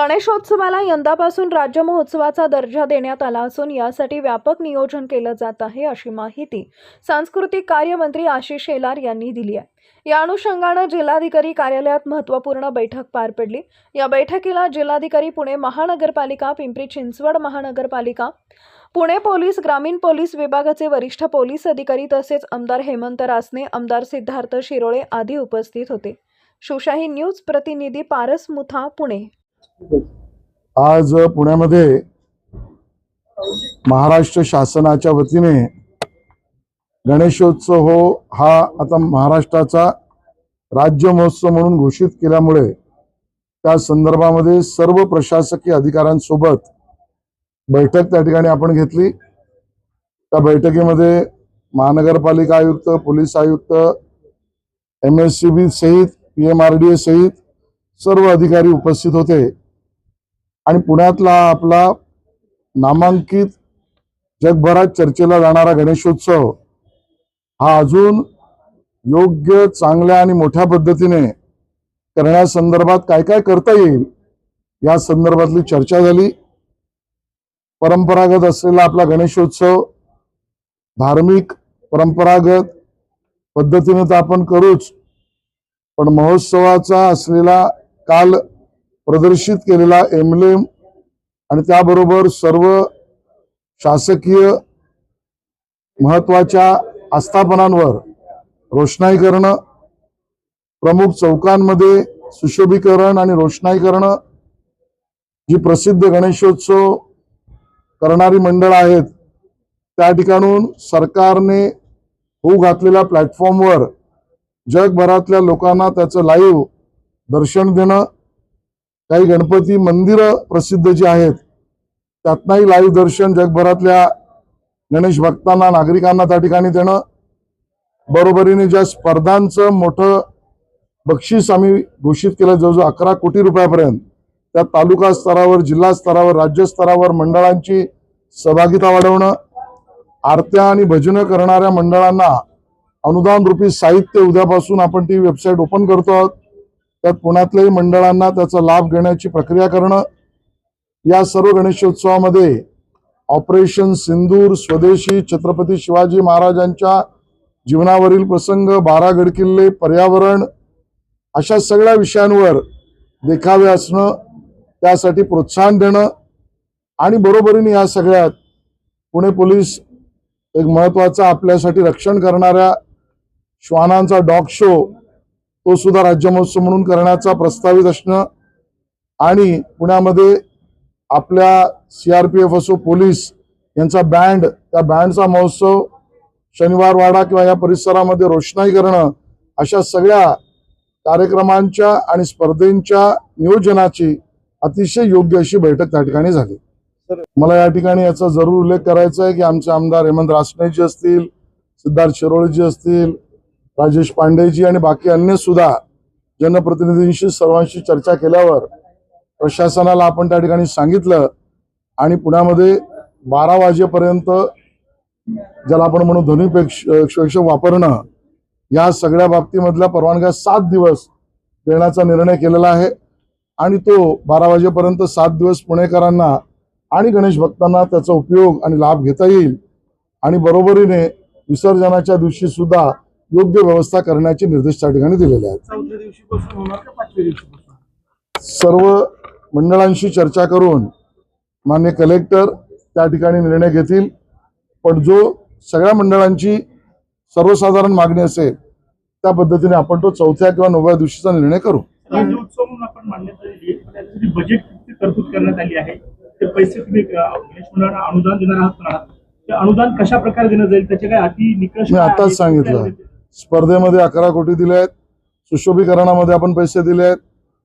गणेशोत्सवाला यंदापासून राज्य महोत्सवाचा दर्जा देण्यात आला असून यासाठी व्यापक नियोजन केलं जात आहे अशी माहिती सांस्कृतिक कार्यमंत्री आशिष शेलार यांनी दिली आहे. या अनुषंगानं जिल्हाधिकारी कार्यालयात महत्त्वपूर्ण बैठक पार पडली. या बैठकीला जिल्हाधिकारी पुणे महानगरपालिका पिंपरी चिंचवड महानगरपालिका पुणे पोलीस ग्रामीण पोलीस विभागाचे वरिष्ठ पोलीस अधिकारी तसेच आमदार हेमंत रासने आमदार सिद्धार्थ शिरोळे आदी उपस्थित होते. शिवशाही न्यूज प्रतिनिधी पारस मुथा पुणे. आज पुण्यामध्ये महाराष्ट्र शासनाच्या वतीने गणेशोत्सव हो हा आता महाराष्ट्राचा राज्य महोत्सव म्हणून घोषित केल्यामुळे त्या संदर्भामध्ये सर्व प्रशासकीय अधिकाऱ्यांसोबत बैठक त्या ठिकाणी आपण घेतली. त्या बैठकीमध्ये महानगरपालिका आयुक्त पोलीस आयुक्त एम एस सी बी सहित P M R D A सहित सर्व अधिकारी उपस्थित होते. आणि पुण्यातला आपला नामांकित जगभरात चर्चेला जाणारा गणेशोत्सव हा अजून योग्य चांगल्या आणि मोठ्या पद्धतीने करण्यासंदर्भात काय काय करता येईल या संदर्भातली चर्चा झाली. परंपरागत असलेला आपला गणेशोत्सव धार्मिक परंपरागत पद्धतीने तर आपण करूच पण महोत्सवाचा असलेला काल प्रदर्शित केलेला एमलेम आणि त्याबरोबर सर्व शासकीय महत्त्वाच्या आस्थापनांवर रोषणाई करणं प्रमुख चौकांमध्ये सुशोभीकरण आणि रोषणाई करणं जी प्रसिद्ध गणेशोत्सव करणारी मंडळ आहेत. त्या ठिकाणून सरकारने होऊ घातलेल्या प्लॅटफॉर्मवर जगभरातल्या लोकांना त्याचं लाईव्ह दर्शन देणं काही गणपती मंदिरं प्रसिद्ध जी आहेत त्यातनंही लाईव्ह दर्शन जगभरातल्या गणेश भक्तांना नागरिकांना त्या ठिकाणी देणं. बरोबरीने ज्या स्पर्धांचं मोठं बक्षीस आम्ही घोषित केलं जवळजवळ अकरा कोटी रुपयापर्यंत त्या तालुका स्तरावर जिल्हा स्तरावर राज्य स्तरावर मंडळांची सहभागिता वाढवणं आरत्या आणि भजनं करणाऱ्या मंडळांना अनुदान रूपी साहित्य उद्यापासून आपण ती वेबसाईट ओपन करतो आहोत. त्यात पुण्यातल्याही मंडळांना त्याचा लाभ घेण्याची प्रक्रिया करणं या सर्व गणेशोत्सवामध्ये ऑपरेशन सिंदूर स्वदेशी छत्रपती शिवाजी महाराजांच्या जीवनावरील प्रसंग बारा गडकिल्ले पर्यावरण अशा सगळ्या विषयांवर देखावे असणं त्यासाठी प्रोत्साहन देणं आणि बरोबरीने या सगळ्यात पुणे पोलीस एक महत्त्वाचा आपल्यासाठी रक्षण करणाऱ्या श्वानांचा डॉग शो तो सुद्धा राज्य महोत्सव म्हणून करण्याचा प्रस्तावित असणं आणि पुण्यामध्ये आपल्या सी आर पी एफ असो पोलीस यांचा बँड त्या बँडचा महोत्सव शनिवारवाडा किंवा या परिसरामध्ये रोषणाई करणं अशा सगळ्या कार्यक्रमांच्या आणि स्पर्धेंच्या नियोजनाची अतिशय योग्य अशी बैठक त्या ठिकाणी झाली. मला या ठिकाणी याचा जरूर उल्लेख करायचा आहे की आमचे आमदार हेमंत रासनेजी असतील सिद्धार्थ शिरोळेजी असतील राजेश पांडेजी आणि बाकी अन्य सुद्धा जनप्रतिनिधींशी सर्वांशी चर्चा केल्यावर प्रशासनाला आपण त्या ठिकाणी सांगितलं आणि पुण्यामध्ये बारा वाजेपर्यंत ज्याला आपण म्हणू ध्वनीपेक्ष वापरणं या सगळ्या बाबतीमधल्या परवानग्या सात दिवस देण्याचा निर्णय केलेला आहे. आणि तो बारा वाजेपर्यंत सात दिवस पुणेकरांना आणि गणेश भक्तांना त्याचा उपयोग आणि लाभ घेता येईल. आणि बरोबरीने विसर्जनाच्या दिवशी सुद्धा योग्य व्यवस्था करण्याचे निर्देश त्या ठिकाणी दिलेले आहेत सर्व मंडळांशी चर्चा करून मान्य कलेक्टर त्या ठिकाणी निर्णय घेतील पण जो सगळ्या मंडळांची सर्वसाधारण मागणी असेल त्या पद्धतीने आपण तो चौथ्या किंवा नवव्या दिवशीचा निर्णय करू राज्य उत्सव म्हणून आपण मान्यता दिली आहे. पण यासाठी बजेट किती तरतूद करण्यात आली आहे ते पैसे तुम्ही अं, गणेश मंडळांना अनुदान देणार आहात म्हणालात ते अनुदान कशा प्रकारे देण्यात जाईल त्याचे काय अटी निकष आताच? सांगितलं. स्पर्धेमध्ये अकरा कोटी दिले आहेत. सुशोभीकरणामध्ये आपण पैसे दिले आहेत.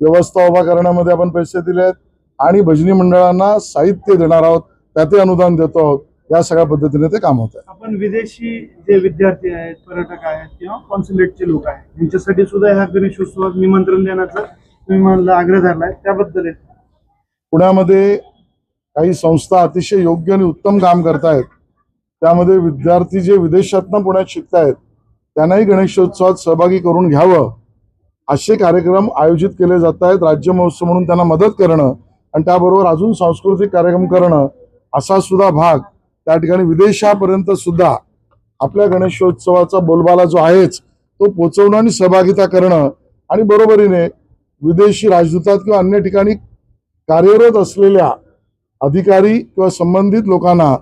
व्यवस्था उभा करण्यामध्ये आपण पैसे दिले आहेत. आणि भजनी मंडळांना साहित्य देणार आहोत. त्यातही अनुदान देतो आहोत. या सगळ्या पद्धतीने ते काम होत आहे. आपण विदेशी जे विद्यार्थी आहेत पर्यटक आहेत किंवा कॉन्सुलेटचे लोक आहेत यांच्यासाठी सुद्धा ह्या गणेशोत्सवात निमंत्रण देण्याचा तुम्ही मला आग्रह धरलाय. त्याबद्दल. पुण्यामध्ये काही संस्था अतिशय योग्य आणि उत्तम काम करतायत. त्यामध्ये विद्यार्थी जे विदेशातनं पुण्यात शिकतायत त्यांनाही गणेशोत्सवात सहभागी करून घ्यावं. असे कार्यक्रम आयोजित केले जात आहेत राज्य महोत्सव म्हणून त्यांना मदत करणं आणि त्याबरोबर अजून सांस्कृतिक कार्यक्रम करणं असा सुद्धा भाग त्या ठिकाणी विदेशापर्यंत सुद्धा आपल्या गणेशोत्सवाचा बोलबाला जो आहेच तो पोचवणं आणि सहभागिता करणं आणि बरोबरीने विदेशी राजदूतात किंवा अन्य ठिकाणी कार्यरत असलेल्या अधिकारी किंवा संबंधित लोकांना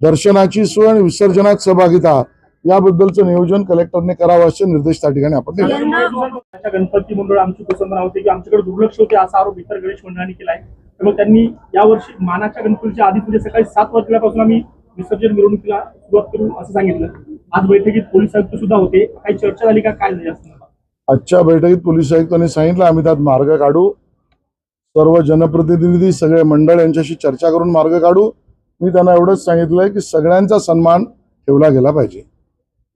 दर्शनाची सोय आणि विसर्जनात सहभागिता याबद्दलचं नियोजन कलेक्टरने करावं असे निर्देश त्या ठिकाणी आपण दिले. गणपती मंडळ आमची कुसंबना होते की आमच्याकडे दुर्लक्ष होते असा आरोप इतर गणेश मंडळांनी केलाय त्यामुळे त्यांनी यावर्षी मानाच्या गणपतीच्या आधी म्हणजे सकाळी सात वाजल्यापासून आम्ही विसर्जन मिरवणुकीला सुरुवात करू असं सांगितलं. आज बैठकीत पोलीस आयुक्त सुद्धा होते. काही चर्चा झाली का? काय झाली असं आजच्या बैठकीत पोलीस आयुक्तांनी सांगितलं आम्ही त्यात मार्ग काढू. सर्व जनप्रतिनिधी सगळे मंडळ यांच्याशी चर्चा करून मार्ग काढू. मी त्यांना एवढंच सांगितलंय की सगळ्यांचा सन्मान ठेवला गेला पाहिजे.